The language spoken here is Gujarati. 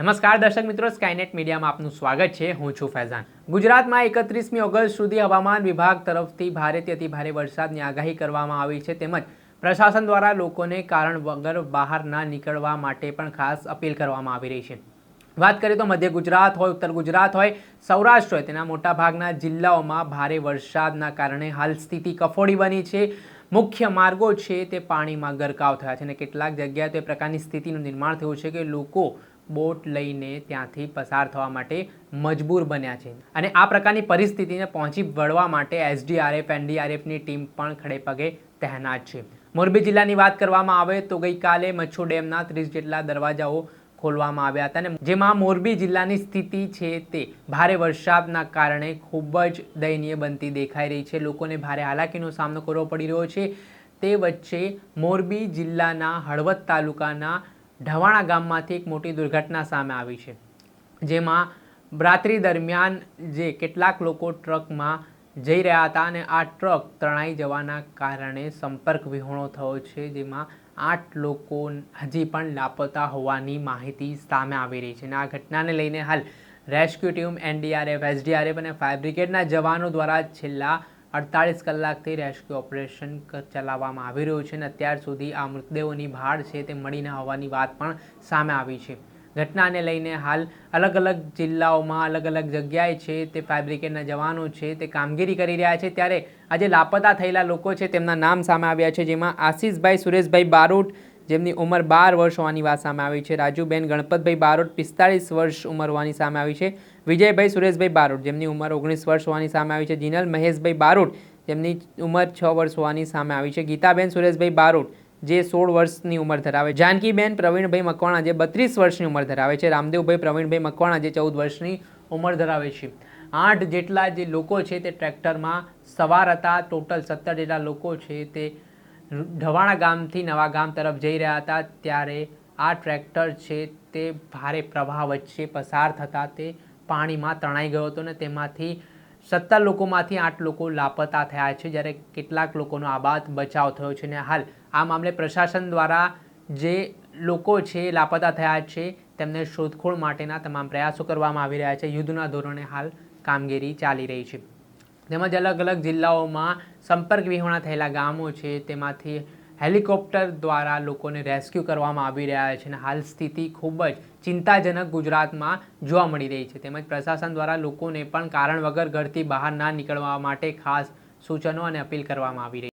નમસ્કાર દર્શક મિત્રો સ્કાયનેટ મીડિયામાં આપનું સ્વાગત છે. હું છું ફૈઝાન. ગુજરાતમાં એકત્રીસમી ઓગસ્ટ સુધી હવામાન વિભાગ તરફથી ભારેથી અતિ ભારે વરસાદની આગાહી કરવામાં આવી છે. તેમજ પ્રશાસન દ્વારા લોકોને કારણ વગર બહાર ના નીકળવા માટે પણ ખાસ અપીલ કરવામાં આવી રહી છે. વાત કરીએ તો મધ્ય ગુજરાત હોય, ઉત્તર ગુજરાત હોય, સૌરાષ્ટ્ર હોય, તેના મોટાભાગના જિલ્લાઓમાં ભારે વરસાદના કારણે હાલ સ્થિતિ કફોડી બની છે. મુખ્ય માર્ગો છે તે પાણીમાં ગરકાવ થયા છે અને કેટલાક જગ્યાએ તો પ્રકારની સ્થિતિનું નિર્માણ થયું છે કે લોકો બોટ લઈને ત્યાંથી પસાર થવા માટે મજબૂર બન્યા છે. અને આ પ્રકારની પરિસ્થિતિને પહોંચી વળવા માટે એસડીઆરએફ, એનડીઆરએફની ટીમ પણ ખડેપગે તહેનાત છે. મોરબી જિલ્લાની વાત કરવામાં આવે તો ગઈકાલે મચ્છુ ડેમના ત્રીસ જેટલા દરવાજાઓ ખોલવામાં આવ્યા હતા અને જેમાં મોરબી જિલ્લાની સ્થિતિ છે તે ભારે વરસાદના કારણે ખૂબ જ દયનીય બનતી દેખાઈ રહી છે. લોકોને ભારે હાલાકીનો સામનો કરવો પડી રહ્યો છે. તે વચ્ચે મોરબી જિલ્લાના હળવદ તાલુકાના ઢવાણા ગામમાંથી એક મોટી દુર્ઘટના સામે આવી છે. જેમાં રાત્રિ દરમિયાન જે કેટલાક લોકો ટ્રકમાં જઈ રહ્યા હતા અને આ ટ્રક તણાઈ જવાના કારણે સંપર્ક વિહોણો થયો છે, જેમાં આઠ લોકો હજી પણ લાપતા હોવાની માહિતી સામે આવી રહી છે. અને આ ઘટનાને લઈને હાલ રેસ્ક્યુ ટીમ, એનડીઆરએફ, એસડીઆરએફ અને ફાયર બ્રિગેડના જવાનો દ્વારા છેલ્લા અડતાળીસ કલાકથી રેસ્ક્યુ ઓપરેશન ચલાવવામાં આવી રહ્યું છે અને અત્યાર સુધી આ મૃતદેહોની ભાળ છે તે મળી ન હોવાની વાત પણ સામે આવી છે. ઘટનાને લઈને હાલ અલગ અલગ જિલ્લાઓમાં અલગ અલગ જગ્યાએ છે તે ફાયર જવાનો છે તે કામગીરી કરી રહ્યા છે. ત્યારે આજે લાપતા થયેલા લોકો છે તેમના નામ સામે આવ્યા છે, જેમાં આશીષભાઈ, સુરેશભાઈ બારોટ જેમની ઉંમર બાર વર્ષ હોવાની વાત સામે આવી છે. રાજુબેન ગણપતભાઈ બારોટ પિસ્તાળીસ વર્ષ ઉંમર હોવાની સામે આવી છે. વિજયભાઈ, સુરેશભાઈ બારોટ જેમની ઉંમર ઓગણીસ વર્ષ હોવાની સામે આવી છે. જીનલ મહેશભાઈ બારોટ જેમની ઉંમર છ વર્ષ હોવાની સામે આવી છે. ગીતાબેન, સુરેશભાઈ બારોટ જે સોળ વર્ષની ઉંમર ધરાવે છે. જાનકીબેન પ્રવીણભાઈ મકવાણા જે બત્રીસ વર્ષની ઉંમર ધરાવે છે. રામદેવભાઈ પ્રવીણભાઈ મકવાણા જે ચૌદ વર્ષની ઉંમર ધરાવે છે. આઠ જેટલા જે લોકો છે તે ટ્રેક્ટરમાં સવાર હતા. ટોટલ સત્તર જેટલા લોકો છે તે ઢવાણા ગામથી નવા ગામ તરફ જઈ રહ્યા હતા. ત્યારે આ ટ્રેક્ટર છે તે ભારે પ્રવાહ વચ્ચે પસાર થતાં તે પાણીમાં તણાઈ ગયો હતો ને તેમાંથી સત્તર લોકોમાંથી આઠ લોકો લાપતા થયા છે. જ્યારે કેટલાક લોકોનો આબાદ બચાવ થયો છે ને હાલ આ મામલે પ્રશાસન દ્વારા જે લોકો છે લાપતા થયા છે તેમને શોધખોળ માટેના તમામ પ્રયાસો કરવામાં આવી રહ્યા છે. યુદ્ધના ધોરણે હાલ કામગીરી ચાલી રહી છે. તેમજ અલગ અલગ જિલ્લાઓમાં સંપર્ક વિહોણા થયેલા ગામો છે. તેમાંથી હેલિકોપ્ટર દ્વારા લોકોને રેસ્ક્યુ કરવામાં આવી રહ્યા છે અને હાલ સ્થિતિ ખૂબ જ ચિંતાજનક ગુજરાતમાં જોવા મળી રહી છે. તેમજ પ્રશાસન દ્વારા લોકોને પણ કારણ વગર ઘરથી બહાર ના નીકળવા માટે ખાસ સૂચનો અને અપીલ કરવામાં આવી રહી છે